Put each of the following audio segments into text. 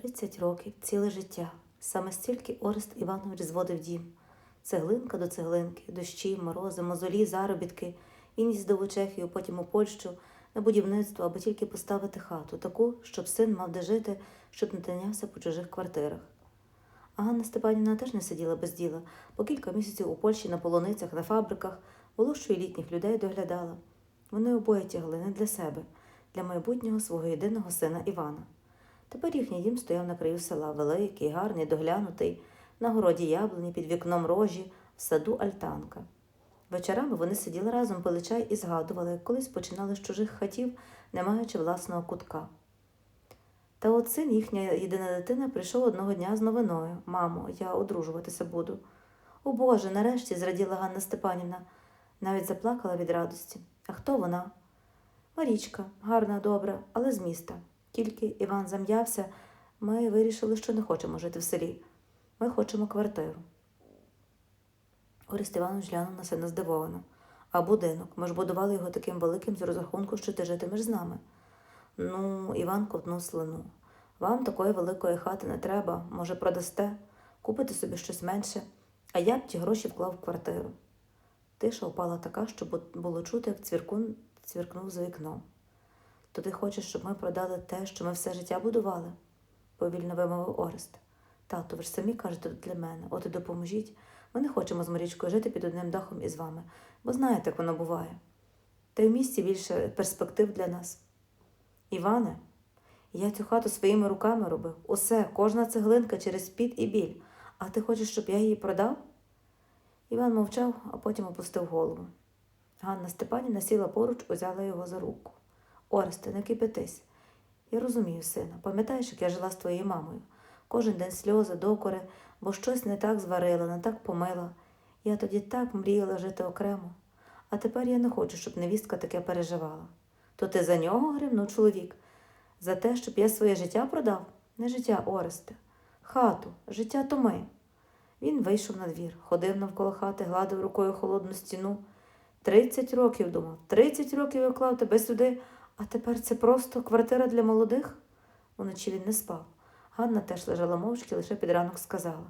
Тридцять років, ціле життя. Саме стільки Орест Іванович зводив дім. Цеглинка до цеглинки, дощі, морози, мозолі, заробітки. Він їздив у Чехію, потім у Польщу на будівництво, аби тільки поставити хату, таку, щоб син мав де жити, щоб не тинявся по чужих квартирах. А Ганна Степанівна теж не сиділа без діла. По кілька місяців у Польщі на полуницях, на фабриках, що й літніх людей доглядала. Вони обоє тягли не для себе, для майбутнього свого єдиного сина Івана. Тепер їхній дім стояв на краю села, великий, гарний, доглянутий, на городі яблуні, під вікном рожі, в саду альтанка. Вечорами вони сиділи разом, пили чай і згадували, як колись починали з чужих хатів, не маючи власного кутка. Та от син, їхня єдина дитина, прийшов одного дня з новиною Мамо, я одружуватися буду. О Боже, нарешті зраділа Ганна Степанівна, навіть заплакала від радості. А хто вона? Марічка, гарна, добра, але з міста. Тільки Іван зам'явся, ми вирішили, що не хочемо жити в селі. Ми хочемо квартиру. Орест Іванович глянув на сина здивовано. А будинок? Ми ж будували його таким великим з розрахунку, що ти житимеш з нами. Ну, Іван ковтнув слину. Вам такої великої хати не треба, може, продасте, купите собі щось менше, а я б ті гроші вклав в квартиру. Тиша впала така, що було чути, як цвіркун цвіркнув за вікном. То ти хочеш, щоб ми продали те, що ми все життя будували? повільно вимовив Орест. Тато, ви ж самі кажете для мене, от і допоможіть. Ми не хочемо з Марічкою жити під одним дахом із вами, бо знаєте, як воно буває. Та й в місті більше перспектив для нас. Іване, я цю хату своїми руками робив. Усе, кожна цеглинка через піт і біль. А ти хочеш, щоб я її продав? Іван мовчав, а потім опустив голову. Ганна Степанівна сіла поруч, узяла його за руку. Оресте, не кипятись. Я розумію, сина. Пам'ятаєш, як я жила з твоєю мамою? Кожен день сльози, докори, бо щось не так зварила, не так помила. Я тоді так мріяла жити окремо. А тепер я не хочу, щоб невістка таке переживала. То ти за нього гривнув чоловік? За те, щоб я своє життя продав? Не життя, Оресте. Хату, життя то ми. Він вийшов на двір, ходив навколо хати, гладив рукою холодну стіну. Тридцять років думав, тридцять років я клав тебе сюди, а тепер це просто квартира для молодих. Уночі він не спав. Ганна теж лежала мовчки, лише під ранок сказала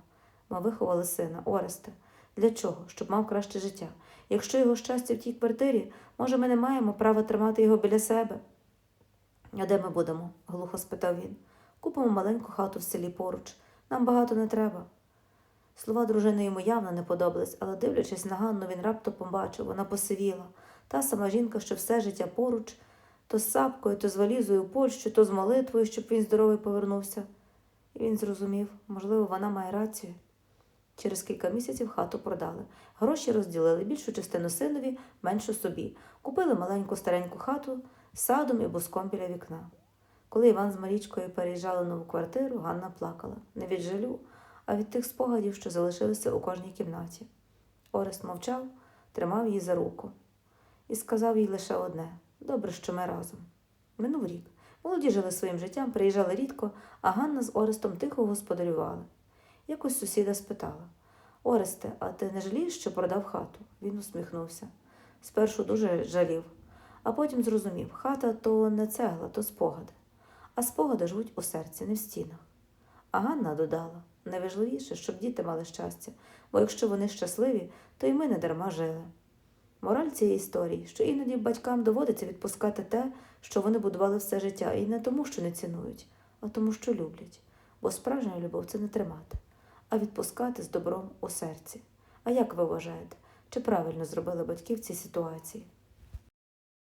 ми виховали сина, Оресте. Для чого? Щоб мав краще життя. Якщо його щастя в тій квартирі, може, ми не маємо права тримати його біля себе. А де ми будемо? глухо спитав він. Купимо маленьку хату в селі поруч. Нам багато не треба. Слова дружини йому явно не подобались, але, дивлячись на Ганну, він раптом побачив, вона посивіла. Та сама жінка, що все життя поруч, то з сапкою, то з валізою у Польщу, то з молитвою, щоб він здоровий повернувся. І він зрозумів, можливо, вона має рацію. Через кілька місяців хату продали. Гроші розділили більшу частину синові, меншу собі. Купили маленьку стареньку хату з садом і буском біля вікна. Коли Іван з Марічкою переїжджали в нову квартиру, Ганна плакала не від жалю, а від тих спогадів, що залишилися у кожній кімнаті. Орест мовчав, тримав її за руку і сказав їй лише одне добре, що ми разом. Минув рік. Молоді жили своїм життям, приїжджали рідко, а Ганна з Орестом тихо господарювали. Якось сусіда спитала Оресте, а ти не жалієш, що продав хату? Він усміхнувся. Спершу дуже жалів, а потім зрозумів хата то не цегла, то спогади. А спогади живуть у серці, не в стінах. А Ганна додала найважливіше, щоб діти мали щастя, бо якщо вони щасливі, то й ми не дарма жили. Мораль цієї історії, що іноді батькам доводиться відпускати те, що вони будували все життя, і не тому, що не цінують, а тому, що люблять. Бо справжня любов це не тримати, а відпускати з добром у серці. А як ви вважаєте, чи правильно зробили батьки в цій ситуації?